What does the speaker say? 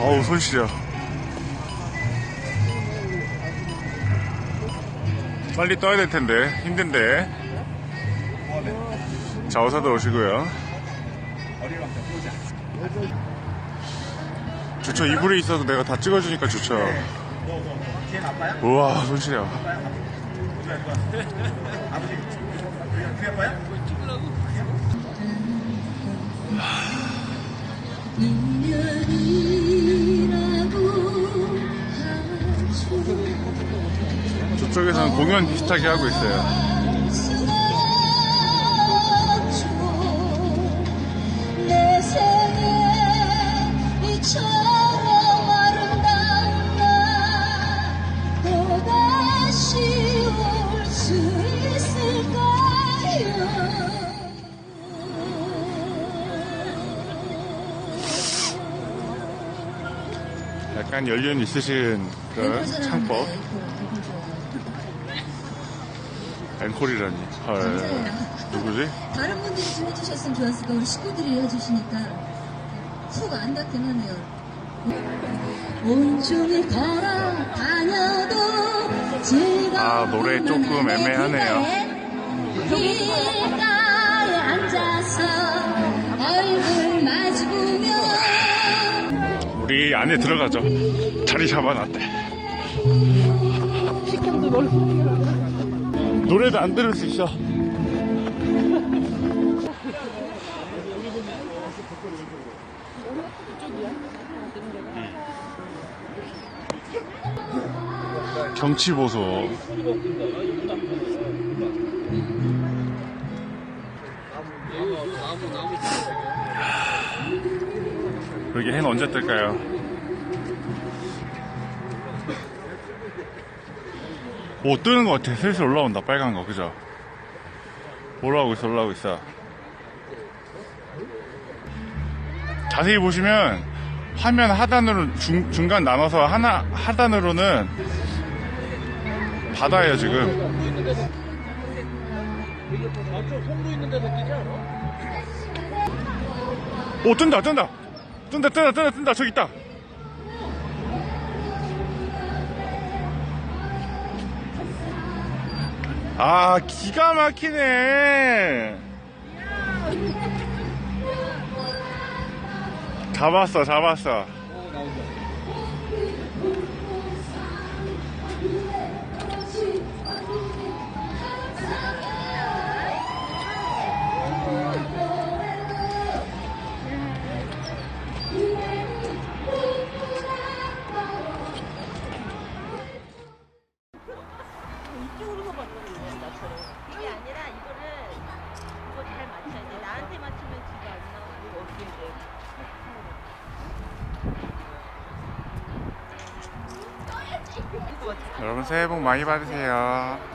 어우 손 시려 빨리 떠야 될 텐데. 힘든데. 자 어서도 오시고요. 좋죠 이불에 있어도 내가 다 찍어주니까 좋죠? 우와 손 시려 아버지 뒤에 아빠야? 저쪽에서는 공연 비슷하게 하고 있어요 약간 연륜 있으신 그 창법. 앵콜이라니. 헐. 누구지? 다른 분들이 좀 해주셨으면 좋았을 까 우리 식구들이 해주시니까. 속 안 닿긴 하네요. 온종일 걸어 다녀도 즐거운 아, 노래 조금 애매하네요. 안에 들어가죠. 자리 잡아놨대. 노래도 안 들을 수 있어. 경치 보소. 여기 해는 언제 뜰까요? 오 뜨는 것 같아. 슬슬 올라온다 빨간 거. 그죠? 올라오고 있어 올라오고 있어. 자세히 보시면 화면 하단으로 중, 중간 나눠서 하나 하단으로는 바다예요 지금. 오 뜬다 뜬다 뜬다. 뜬다 뜬다 뜬다. 저기 있다 아 기가 막히네. 잡았어 잡았어. 이 여러분 새해 복 많이 받으세요.